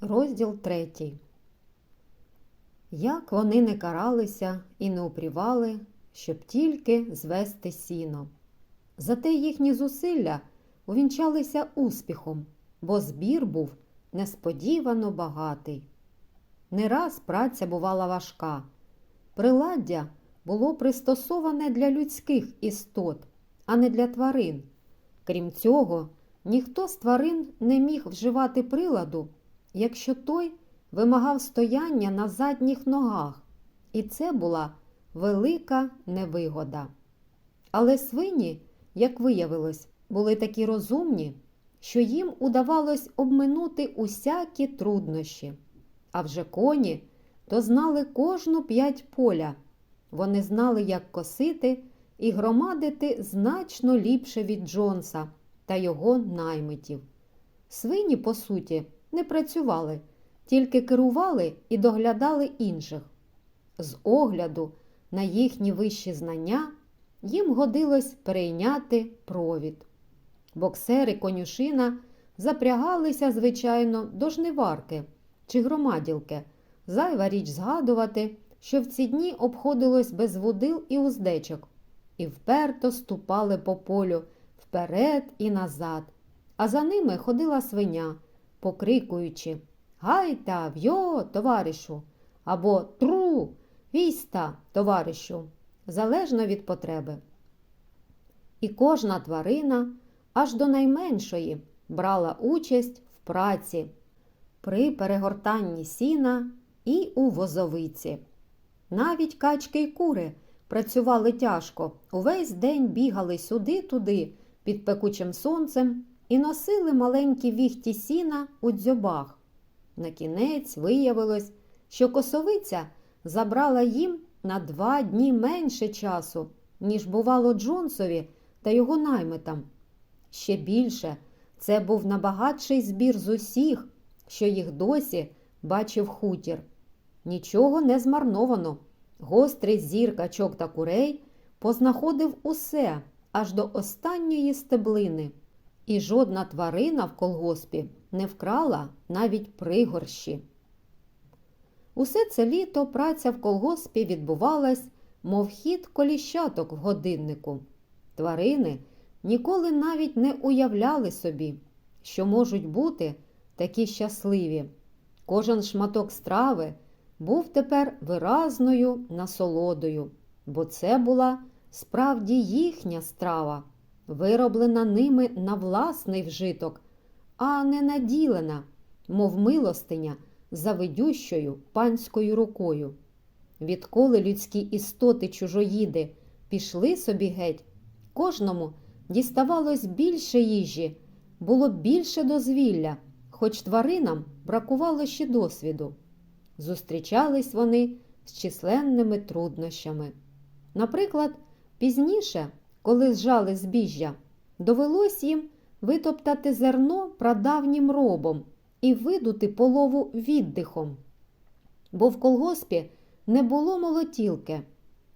Розділ третій. Як вони не каралися і не упрівали, щоб тільки звести сіно. Зате їхні зусилля увінчалися успіхом, бо збір був несподівано багатий. Не раз праця бувала важка. Приладдя було пристосоване для людських істот, а не для тварин. Крім цього, ніхто з тварин не міг вживати приладу, якщо той вимагав стояння на задніх ногах, і це була велика невигода. Але свині, як виявилось, були такі розумні, що їм удавалось обминути усякі труднощі. А вже коні то знали кожну п'ять поля. Вони знали, як косити і громадити значно ліпше від Джонса та його наймитів. Свині, по суті, не працювали, тільки керували і доглядали інших. З огляду на їхні вищі знання їм годилось перейняти провід. Боксери конюшина запрягалися, звичайно, до жниварки чи громаділки. Зайва річ згадувати, що в ці дні обходилось без водил і уздечок, і вперто ступали по полю вперед і назад, а за ними ходила свиня, покрикуючи Гайта, в'йо, товаришу, або Тру, війста, товаришу, залежно від потреби. І кожна тварина, аж до найменшої, брала участь в праці при перегортанні сіна і у возовиці. Навіть качки й кури працювали тяжко, увесь день бігали сюди-туди під пекучим сонцем і носили маленькі віхті сіна у дзьобах. На кінець виявилось, що косовиця забрала їм на два дні менше часу, ніж бувало Джонсові та його наймитам. Ще більше це був набагатший збір з усіх, що їх досі бачив хутір. Нічого не змарновано. Гострий зір качок та курей познаходив усе аж до останньої стеблини, і жодна тварина в колгоспі не вкрала навіть пригорщі. Усе це літо праця в колгоспі відбувалась, мов хід коліщаток в годиннику. Тварини ніколи навіть не уявляли собі, що можуть бути такі щасливі. Кожен шматок страви був тепер виразною насолодою, бо це була справді їхня страва, вироблена ними на власний вжиток, а не наділена, мов милостиня, завидющою панською рукою. Відколи людські істоти чужоїди пішли собі геть, кожному діставалось більше їжі, було більше дозвілля, хоч тваринам бракувало ще досвіду. Зустрічались вони з численними труднощами. Наприклад, пізніше, коли зжали збіжжя, довелось їм витоптати зерно прадавнім робом і видути полову віддихом. Бо в колгоспі не було молотілки,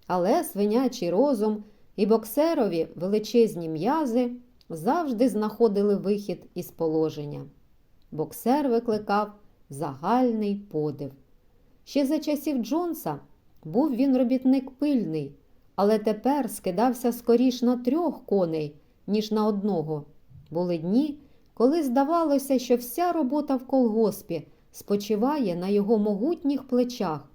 але свинячий розум і боксерові величезні м'язи завжди знаходили вихід із положення. Боксер викликав загальний подив. Ще за часів Джонса був він робітник пильний, але тепер скидався скоріш на трьох коней, ніж на одного. Були дні, коли здавалося, що вся робота в колгоспі спочиває на його могутніх плечах.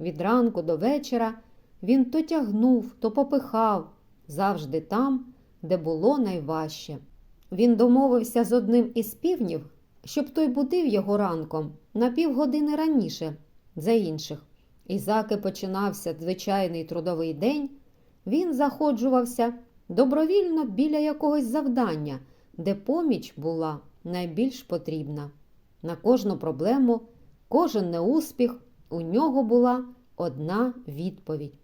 Від ранку до вечора він то тягнув, то попихав, завжди там, де було найважче. Він домовився з одним із півнів, щоб той будив його ранком на півгодини раніше за інших. І заки починався звичайний трудовий день, він заходжувався добровільно біля якогось завдання, де поміч була найбільш потрібна. На кожну проблему, кожен неуспіх у нього була одна відповідь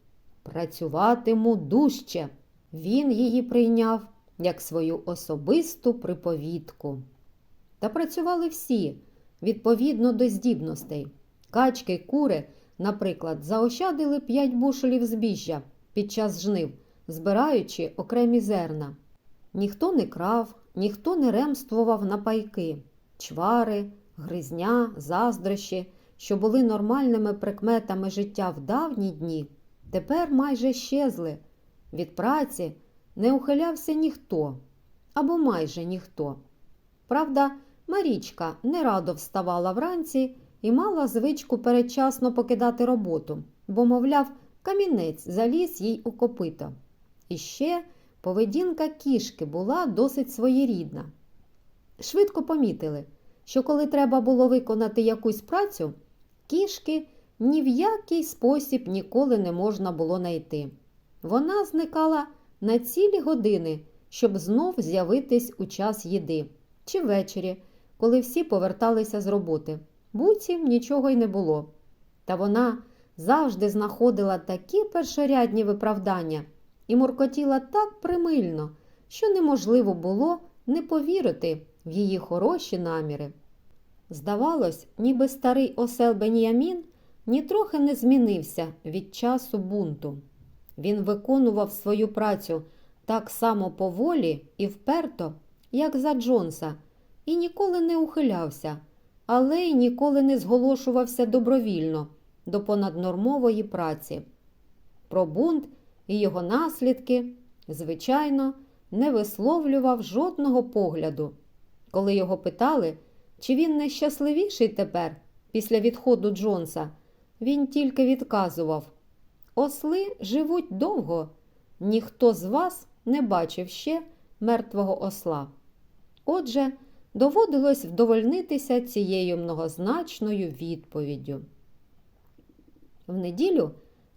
працюватиму дужче. Він її прийняв як свою особисту приповідку. Та працювали всі відповідно до здібностей. Качки, кури, наприклад, заощадили 5 бушелів збіжжя під час жнив, збираючи окремі зерна. Ніхто не крав, ніхто не ремствував на пайки. Чвари, гризня, заздрощі, що були нормальними прикметами життя в давні дні, тепер майже щезли. Від праці не ухилявся ніхто або майже ніхто. Правда, Марічка не радо вставала вранці і мала звичку передчасно покидати роботу, бо, мовляв, камінець заліз їй у копито. І ще поведінка кішки була досить своєрідна. Швидко помітили, що коли треба було виконати якусь працю, кішки ні в який спосіб ніколи не можна було знайти. Вона зникала на цілі години, щоб знов з'явитись у час їди чи ввечері, коли всі поверталися з роботи. Буцім нічого й не було. Та вона завжди знаходила такі першорядні виправдання і муркотіла так примильно, що неможливо було не повірити в її хороші наміри. Здавалось, ніби старий осел Беніамін нітрохи не змінився від часу бунту. Він виконував свою працю так само поволі і вперто, як за Джонса, і ніколи не ухилявся, але й ніколи не зголошувався добровільно до понаднормової праці. Про бунт і його наслідки, звичайно, не висловлював жодного погляду. Коли його питали, чи він найщасливіший тепер після відходу Джонса, він тільки відказував Осли живуть довго, ніхто з вас не бачив ще мертвого осла. Отже, доводилось вдовольнитися цією многозначною відповіддю. В неділю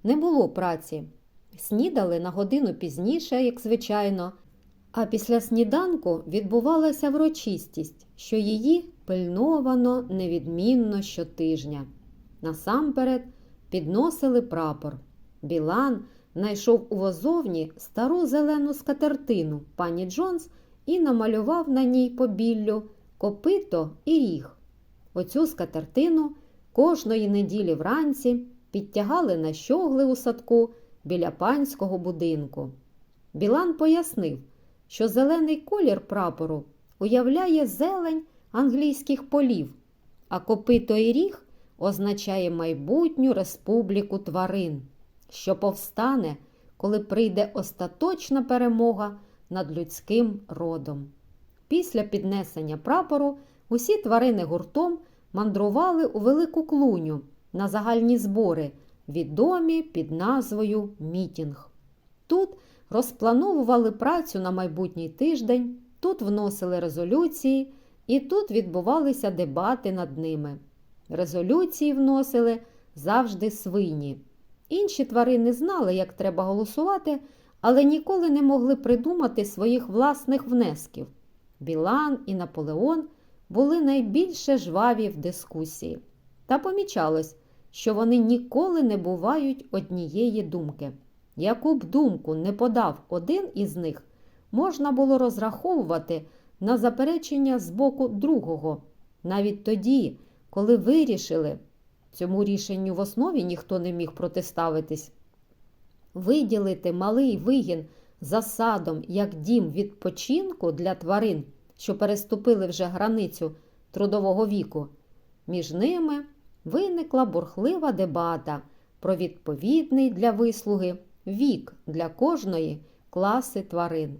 не було праці. Снідали на годину пізніше, як звичайно, а після сніданку відбувалася врочистість, що її пильновано невідмінно щотижня. Насамперед підносили прапор. Білан знайшов у возовні стару зелену скатертину пані Джонс і намалював на ній побіллю копито і ріг. Оцю скатертину кожної неділі вранці підтягали на щогли у садку біля панського будинку. Білан пояснив, що зелений колір прапору уявляє зелень англійських полів, а копито і ріг означає майбутню республіку тварин, що повстане, коли прийде остаточна перемога над людським родом. Після піднесення прапору усі тварини гуртом мандрували у велику клуню на загальні збори, відомі під назвою Мітінг. Тут розплановували працю на майбутній тиждень, тут вносили резолюції, і тут відбувалися дебати над ними. Резолюції вносили завжди свині. Інші тварини знали, як треба голосувати, але ніколи не могли придумати своїх власних внесків. Білан і Наполеон були найбільше жваві в дискусії. Та помічалось, що вони ніколи не бувають однієї думки. Яку б думку не подав один із них, можна було розраховувати на заперечення з боку другого, навіть тоді, коли вирішили, цьому рішенню в основі ніхто не міг протиставитись, виділити малий вигін засадом як дім відпочинку для тварин, що переступили вже границю трудового віку, між ними виникла бурхлива дебата про відповідний для вислуги вік для кожної класи тварин.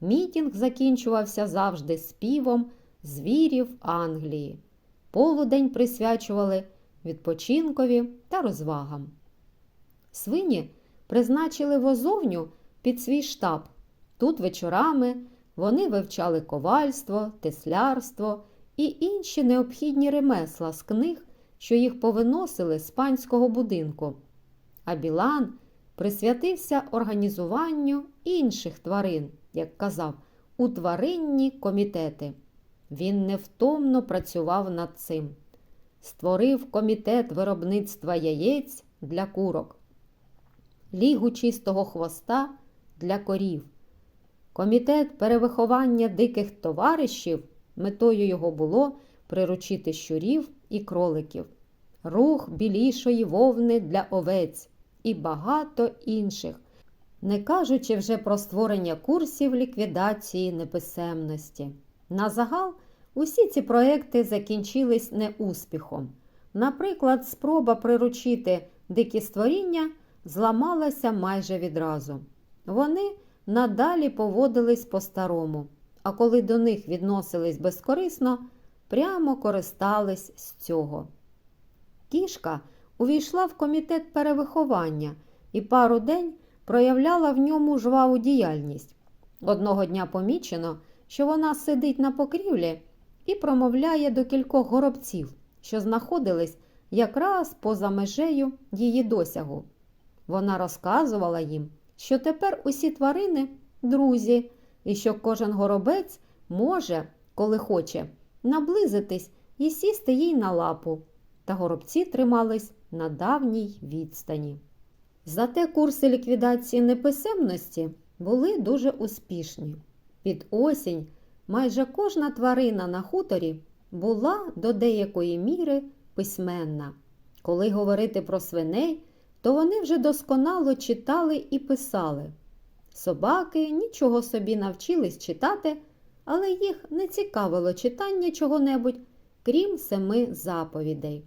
Мітінг закінчувався завжди співом звірів Англії. Полудень присвячували відпочинкові та розвагам. Свині призначили возовню під свій штаб. Тут вечорами вони вивчали ковальство, теслярство і інші необхідні ремесла з книг, що їх повиносили з панського будинку. А Білан присвятився організуванню інших тварин, як казав, у тваринні комітети. Він невтомно працював над цим. Створив комітет виробництва яєць для курок, лігу чистого хвоста для корів. Комітет перевиховання диких товаришів метою його було приручити щурів і кроликів, рух білішої вовни для овець і багато інших, не кажучи вже про створення курсів ліквідації неписемності. На загал усі ці проекти закінчились неуспіхом. Наприклад, спроба приручити дикі створіння зламалася майже відразу. Вони надалі поводились по-старому, а коли до них відносились безкорисно, прямо користались з цього. Кішка увійшла в комітет перевиховання і пару день проявляла в ньому жваву діяльність. Одного дня помічено, що вона сидить на покрівлі і промовляє до кількох горобців, що знаходились якраз поза межею її досягу. Вона розказувала їм, що тепер усі тварини друзі, і що кожен горобець може, коли хоче, наблизитись і сісти їй на лапу. Та горобці тримались на давній відстані. Зате курси ліквідації неписемності були дуже успішні. Під осінь майже кожна тварина на хуторі була до деякої міри письменна. Коли говорити про свиней, то вони вже досконало читали і писали. Собаки нічого собі навчились читати, але їх не цікавило читання чого-небудь, крім семи заповідей.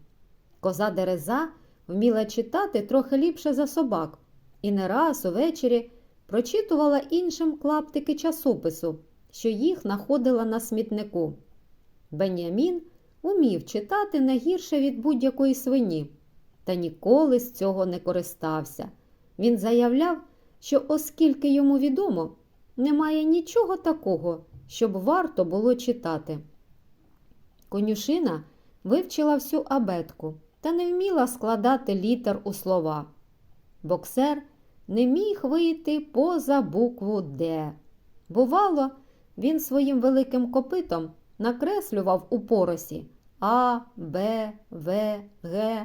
Коза Дереза вміла читати трохи ліпше за собак і не раз увечері прочитувала іншим клаптики часопису, що їх знаходила на смітнику. Бенямін умів читати не гірше від будь-якої свині, та ніколи з цього не користався. Він заявляв, що, оскільки йому відомо, немає нічого такого, щоб варто було читати. Конюшина вивчила всю абетку та не вміла складати літер у слова. Боксер не міг вийти поза букву Д. Бувало, він своїм великим копитом накреслював у поросі А, Б, В, Г,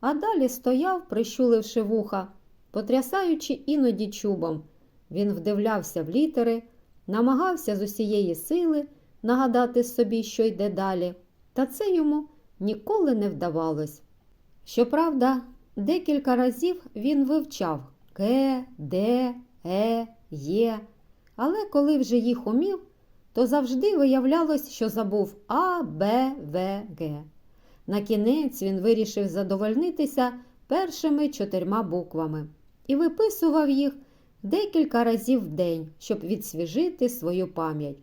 а далі стояв, прищуливши вуха, потрясаючи іноді чубом. Він вдивлявся в літери, намагався з усієї сили нагадати собі, що йде далі, та це йому ніколи не вдавалось. Щоправда, декілька разів він вивчав К, Д, Е, Є, але коли вже їх умів, то завжди виявлялось, що забув А, Б, В, Г. На кінець він вирішив задовольнитися першими чотирма буквами і виписував їх декілька разів в день, щоб відсвіжити свою пам'ять.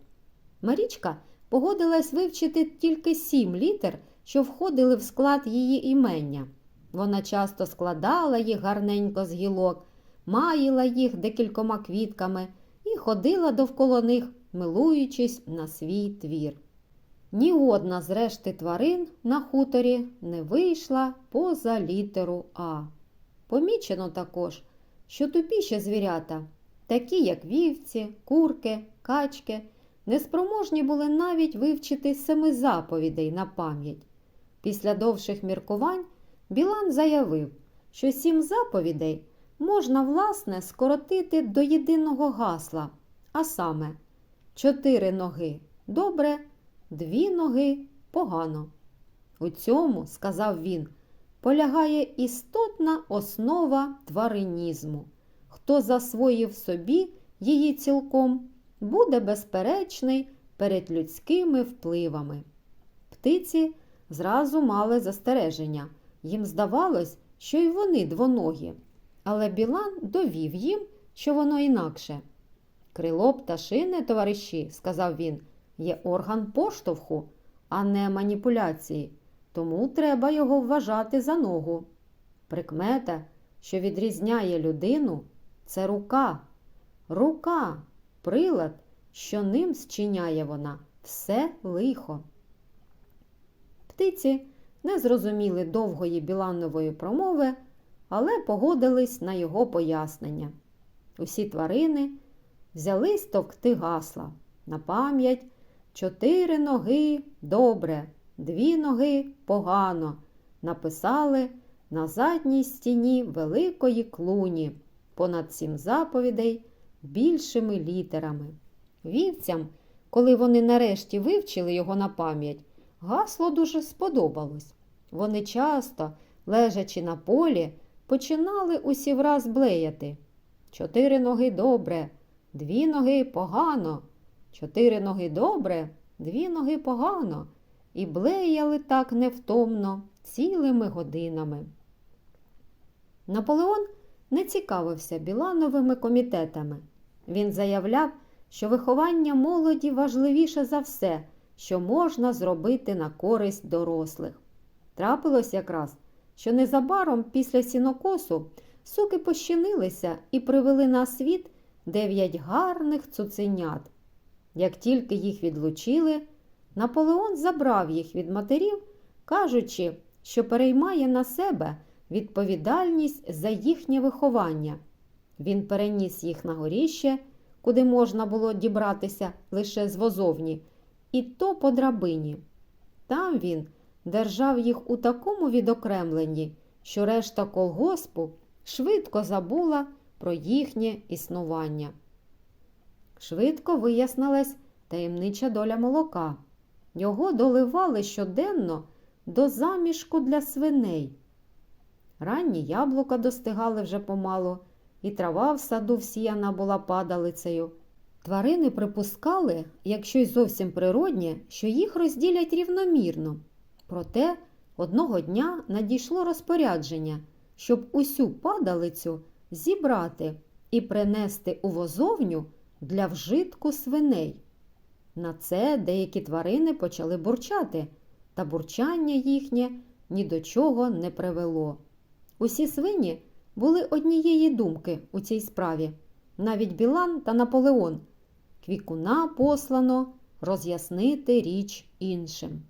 Марічка погодилась вивчити тільки сім літер, що входили в склад її імення. Вона часто складала їх гарненько з гілок, маїла їх декількома квітками і ходила довкола них, милуючись на свій твір. Ні одна з решти тварин на хуторі не вийшла поза літеру А. Помічено також, що тупіші звірята, такі як вівці, курки, качки, неспроможні були навіть вивчити семи заповідей на пам'ять. Після довших міркувань Білан заявив, що сім заповідей можна, власне, скоротити до єдиного гасла, а саме чотири ноги добре, дві ноги погано. У цьому, сказав він, полягає істотна основа тваринізму. Хто засвоїв собі її цілком, буде безперечний перед людськими впливами. Птиці зразу мали застереження. Їм здавалось, що й вони двоногі, але Білан довів їм, що воно інакше. Крило пташине, товариші, сказав він, є орган поштовху, а не маніпуляції, тому треба його вважати за ногу. Прикмета, що відрізняє людину, це рука. Рука, прилад, що ним зчиняє вона все лихо. Птиці не зрозуміли довгої біланової промови, але погодились на його пояснення. Усі тварини взялись товкти гасла на пам'ять чотири ноги добре, дві ноги погано. Написали на задній стіні великої клуні, понад сім заповідей більшими літерами. Вівцям, коли вони нарешті вивчили його на пам'ять, гасло дуже сподобалось. Вони часто, лежачи на полі, починали усі враз блеяти. Чотири ноги добре, дві ноги погано, чотири ноги добре, дві ноги погано, і блеяли так невтомно цілими годинами. Наполеон не цікавився Білановими комітетами. Він заявляв, що виховання молоді важливіше за все, що можна зробити на користь дорослих. Трапилось якраз, що незабаром після сінокосу суки пощинилися і привели на світ дев'ять гарних цуценят. Як тільки їх відлучили, Наполеон забрав їх від матерів, кажучи, що переймає на себе відповідальність за їхнє виховання. Він переніс їх на горіще, куди можна було дібратися лише з возовні, і то по драбині. Там він держав їх у такому відокремленні, що решта колгоспу швидко забула про їхнє існування. Швидко вияснилась таємнича доля молока. Його доливали щоденно до замішку для свиней. Ранні яблука достигали вже помалу, і трава в саду всіяна була падалицею. Тварини припускали, якщо й зовсім природнє, що їх розділять рівномірно. Проте одного дня надійшло розпорядження, щоб усю падалицю зібрати і принести у возовню для вжитку свиней. На це деякі тварини почали бурчати, та бурчання їхнє ні до чого не привело. Усі свині були однієї думки у цій справі, навіть Білан та Наполеон. Квікуна послано роз'яснити річ іншим.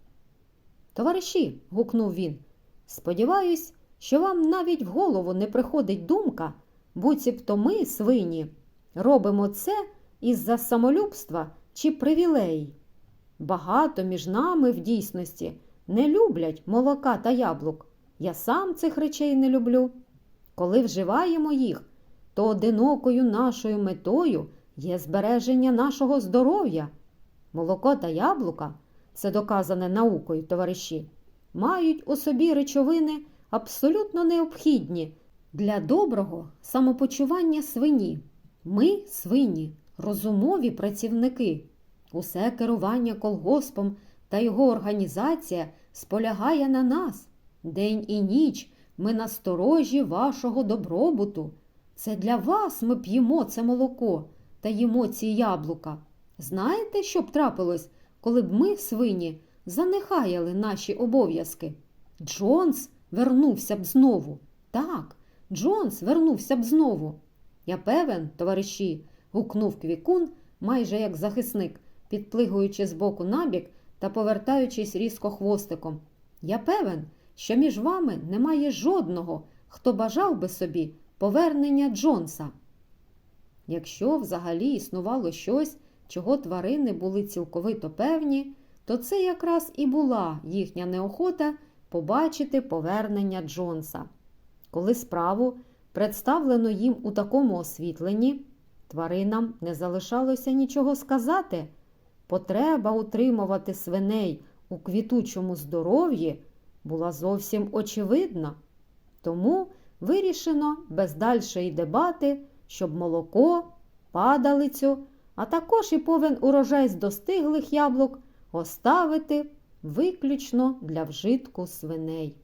Товариші, гукнув він, сподіваюсь, що вам навіть в голову не приходить думка, буцімто ми, свині, робимо це із-за самолюбства чи привілей. Багато між нами в дійсності не люблять молока та яблук. Я сам цих речей не люблю. Коли вживаємо їх, то одинокою нашою метою є збереження нашого здоров'я. Молоко та яблука, це доказане наукою, товариші, мають у собі речовини абсолютно необхідні для доброго самопочування свині. Ми, свині, розумові працівники. Усе керування колгоспом та його організація сполягає на нас. День і ніч ми насторожі вашого добробуту. Це для вас ми п'ємо це молоко та їмо ці яблука. Знаєте, що б трапилось, коли б ми, свині, занехаяли наші обов'язки? Джонс вернувся б знову. Так, Джонс вернувся б знову. Я певен, товариші, гукнув Квікун, майже як захисник, підплигуючи з боку набік та повертаючись різко хвостиком. Я певен, що між вами немає жодного, хто бажав би собі повернення Джонса. Якщо взагалі існувало щось, чого тварини були цілковито певні, то це якраз і була їхня неохота побачити повернення Джонса. Коли справу представлено їм у такому освітленні, тваринам не залишалося нічого сказати. Потреба утримувати свиней у квітучому здоров'ї була зовсім очевидна. Тому вирішено без дальшої дебати, щоб молоко, падалицю, а також і повен урожай з достиглих яблук оставити виключно для вжитку свиней.